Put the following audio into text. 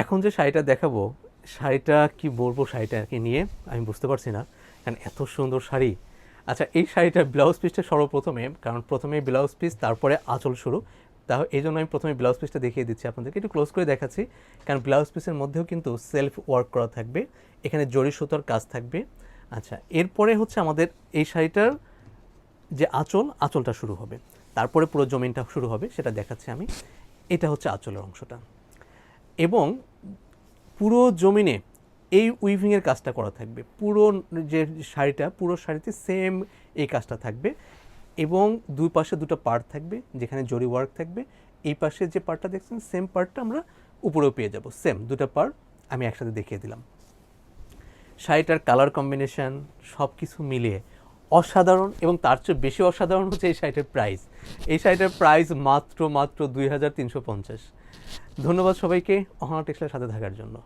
এখন যে শাড়িটা দেখাবো, শাড়িটা কি বলব শাড়িটাকে নিয়ে আমি বুঝতে পারছি না, কারণ এত সুন্দর শাড়ি। আচ্ছা এই শাড়িটার ব্লাউজ পিসটা সর্বপ্রথমে, কারণ প্রথমে ব্লাউজ পিস তারপরে আঁচল শুরু। তা এই জন্য আমি প্রথমে ব্লাউজ পিসটা দেখিয়ে দিচ্ছি আপনাদেরকে, একটু ক্লোজ করে দেখাচ্ছি। কারণ ব্লাউজ পিসের মধ্যেও কিন্তু সেলফ ওয়ার্ক করা থাকবে, এখানে জরি সুতোর কাজ থাকবে। আচ্ছা এরপরে হচ্ছে আমাদের এই শাড়িটার যে আঁচল, আঁচলটা শুরু হবে। তারপরে পুরো জমিনটা শুরু হবে, সেটা দেখাচ্ছি আমি। এটা হচ্ছে আঁচলের অংশটা। এবং পুরো জমিনে এই উইভিংয়ের কাজটা করা থাকবে। পুরো যে শাড়িটা, পুরো শাড়িতে সেম এই কাজটা থাকবে এবং দুই পাশে দুটো পার্ট থাকবে যেখানে জরি ওয়ার্ক থাকবে। এই পাশে যে পার্টটা দেখছেন সেম পার্টটা আমরা উপরেও পেয়ে যাব। সেম দুটো পার্ট আমি একসাথে দেখিয়ে দিলাম। শাড়িটার কালার কম্বিনেশন সব কিছু মিলিয়ে অসাধারণ এবং তার চেয়ে বেশি অসাধারণ হচ্ছে এই সাইটের প্রাইস এই সাইটের প্রাইস মাত্র মাত্র দুই হাজার তিনশো পঞ্চাশ। ধন্যবাদ সবাইকে অহনা টেক্সটাইলের সাথে থাকার জন্য।